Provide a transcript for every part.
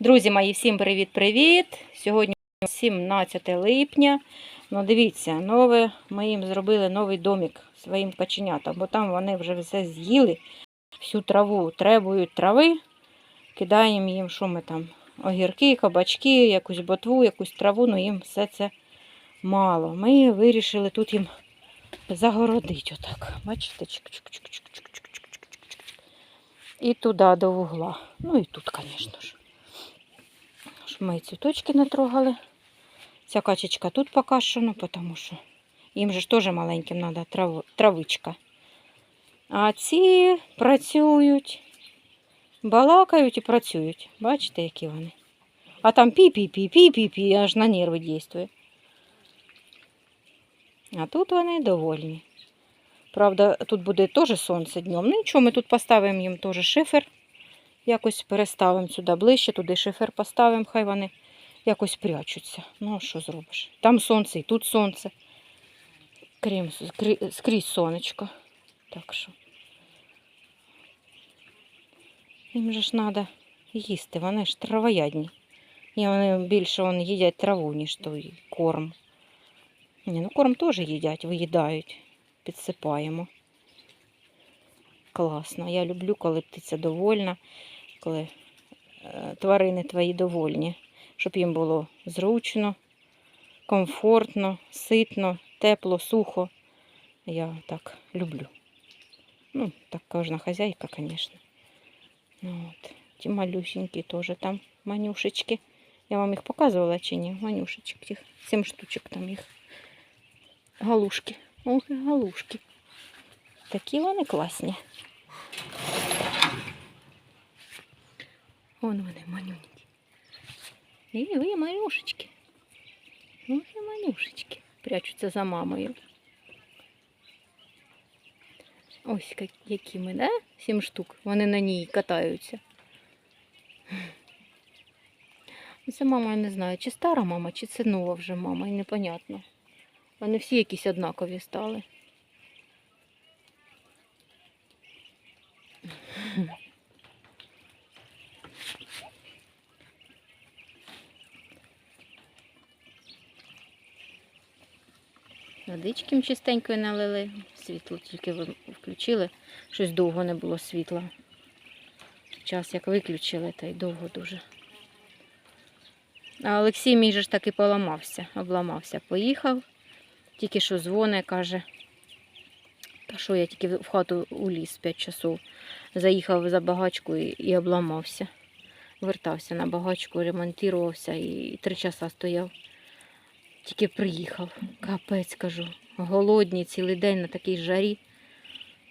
Друзі мої, всім привіт-привіт! Сьогодні 17 липня. Ну, дивіться, нове ми їм зробили новий домик своїм каченятам, бо там вони вже все з'їли, всю траву требують трави. Кидаємо їм, що ми там, огірки, кабачки, якусь ботву, якусь траву, ну їм все це мало. Ми вирішили тут їм загородити отак. Бачите? І туди до вугла. Ну і тут, звісно ж. Ми цвіточки не трогали. Ця качечка тут покашена, тому що їм же ж теж маленьким треба трав... травичка. А ці працюють, балакають і працюють. Бачите, які вони? А там пі-пі-пі-пі-пі-пі, аж на нерви дійствує. А тут вони довольні. Правда, тут буде теж сонце днем. Ну нічого, ми тут поставимо їм теж шифер. Якось переставимо сюди ближче, туди шифер поставимо, хай вони якось прячуться. Ну, а що зробиш? Там сонце і тут сонце. Крім, скрізь сонечко. Так що. Їм же ж треба їсти, вони ж травоядні. І вони більше вони їдять траву, ніж той корм. Ні, ну корм теж їдять, виїдають, підсипаємо. Класно. Я люблю, коли птиця довольна, коли е, тварини твої довольні, щоб їм було зручно, комфортно, ситно, тепло, сухо. Я так люблю. Ну, так кожна хазяйка, звісно. Ну, от. Ті малюсенькі теж там манюшечки. Я вам їх показувала чи ні? Манюшечок тих. Сім штучок там їх. Галушки. Ох, галушки. Такі вони класні. Вон вони манюнькі. І ви манюшечки. Ох і манюшечки. Прячуться за мамою. Ось які ми, да? Сім штук. Вони на ній катаються. Це мама, я не знаю, чи стара мама, чи це нова вже мама, і непонятно. Вони всі якісь однакові стали. Водички їм чистенької налили, світло тільки включили, щось довго не було світла. Час як виключили, та й довго дуже. А Олексій мій же ж таки поламався, обламався, поїхав. Тільки що дзвоне, каже, та що я тільки в хату уліз 5 часов. Заїхав за багачку і, і обламався. Вертався на багачку, ремонтувався і три часа стояв. Тільки приїхав. Капець кажу. Голодні цілий день на такій жарі.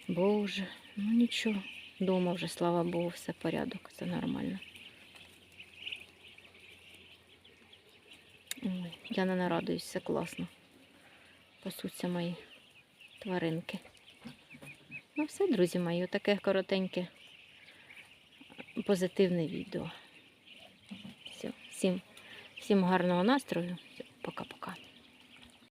Боже, ну нічого. Дома вже, слава Богу, все порядок, це нормально. Я не нарадуюсь, все класно. Пасуться мої тваринки. Ну все, друзі мої, отаке коротеньке позитивне відео. Все, всім, всім гарного настрою. Пока-пока.